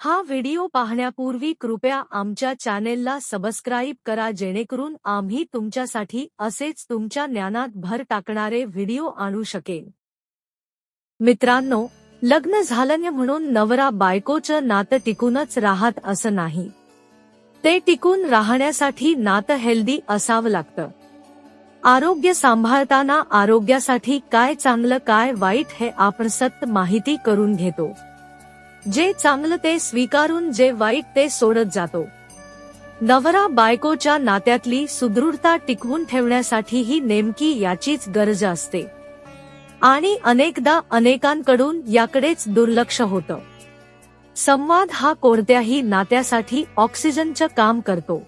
हा व्हिडिओ पाहण्यापूर्वी कृपया आमच्या चॅनेलला सबस्क्राईब करा जेणेकरून आम्ही तुमच्यासाठी असेच तुमच्या ज्ञानात भर टाकणारे व्हिडिओ आणू शकेन. मित्रांनो लग्न झालं म्हणून नवरा बायकोचं नातं टिकूनच राहत असं नाही. ते टिकून राहण्यासाठी नातं हेल्दी असावं लागतं. आरोग्य सांभाळताना आरोग्यासाठी काय चांगलं काय वाईट हे आपण सत्य माहिती करून घेतो. जे चांगलं ते स्वीकारून जे वाईट ते सोडत जातो. नवरा बायकोच्या नात्यातली सुदृढता टिकवून ठेवण्यासाठी ही नेमकी याचीच गरज असते. आणि अनेकदा अनेकांकडून याकडेच दुर्लक्ष होतं. संवाद हा कोणत्याही नात्यासाठी ऑक्सिजनचं काम करतो.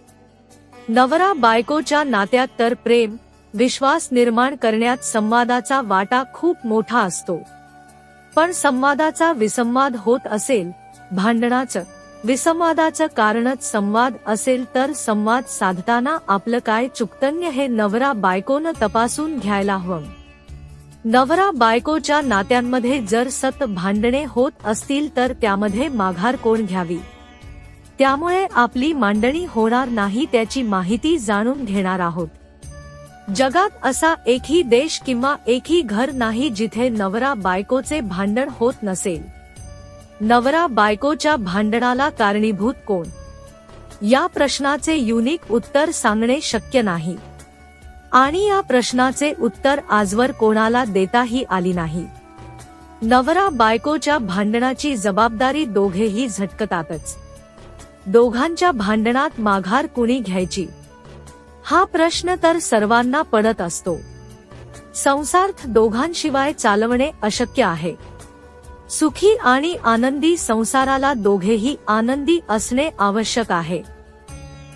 नवरा बायकोच्या नात्यात तर प्रेम विश्वास निर्माण करण्यात संवादाचा वाटा खूप मोठा असतो. पण संवादाचा विसंवाद होत असेल भांडणाचं विसंवादाचं कारणच संवाद असेल तर संवाद साधताना आपलं काय चुकतन्य हे नवरा बायकोनं तपासून घ्यायला हवं. नवरा बायकोच्या नात्यांमध्ये जर सत भांडणे होत असतील तर त्यामध्ये माघार कोण घ्यावी? त्यामुळे आपली मांडणी होणार नाही त्याची माहिती जाणून घेणार आहोत. जगात असा एकही देश किंवा एकही घर नाही जिथे नवरा बायकोचे भांडण होत नसेल. नवरा बायकोच्या भांडणाला कारणीभूत कोण? या प्रश्नाचे युनिक उत्तर सांगणे शक्य नाही. आणि या प्रश्नाचे उत्तर आजवर कोणाला देताही आली नाही. नवरा बायकोच्या भांडणाची जबाबदारी दोघेही झटकतातच. दोघांच्या भांडणात माघार कुणी घ्यायची? हा प्रश्न तर सर्वांना पडत असतो. संसार्थ दोघांशिवाय चालवणे अशक्य आहे. सुखी आणि आनंदी संसाराला दोघेही आनंदी असणे आवश्यक आहे.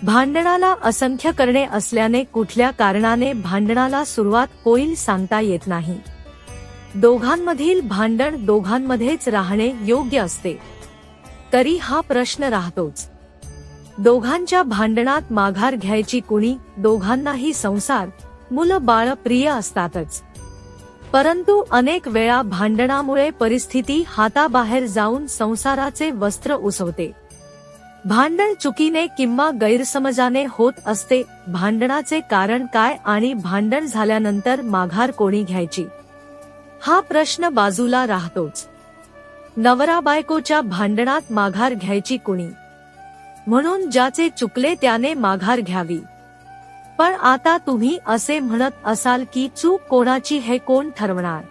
भांडणाला असंख्य करणे असल्याने कुठल्या कारणाने भांडणाला सुरुवात होईल सांगता येत नाही. दोघांमधील भांडण दोघांमध्येच राहणे योग्य असते. तरी हा प्रश्न राहतोच. दोघांच्या भांडणात माघार घ्यायची कुणी दोघांनाही संसार मुलं बाळ प्रिय असतातच. परंतु अनेक वेळा भांडणामुळे परिस्थिती हाताबाहेर जाऊन संसाराचे वस्त्र उसवते. भांडण चुकीने किंवा गैरसमजाने होत असते भांडणाचे कारण काय आणि भांडण झाल्यानंतर माघार कोणी घ्यायची? हा प्रश्न बाजूला राहतोच. नवरा बायकोच्या भांडणात माघार घ्यायची कुणी? म्हणून ज्याचे चुकले त्याने माघार घ्यावी. पण आता तुम्ही असे म्हणत असाल की चूक कोणाची हे कोण ठरवणार?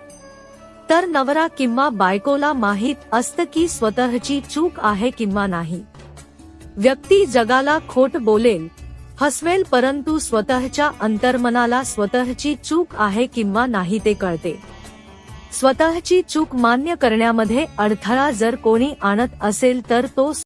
तर नवरा किंवा बायकोला माहीत असतं की स्वतःची चूक आहे किंवा नाही. व्यक्ती जगाला खोट बोलेल हसवेल परंतु स्वतःच्या अंतर्मनाला स्वतःची चूक आहे किंवा नाही ते कळते. स्वतःची चूक मान्य करण्यामध्ये अडथळा जर कोणी आणत असेल तर तो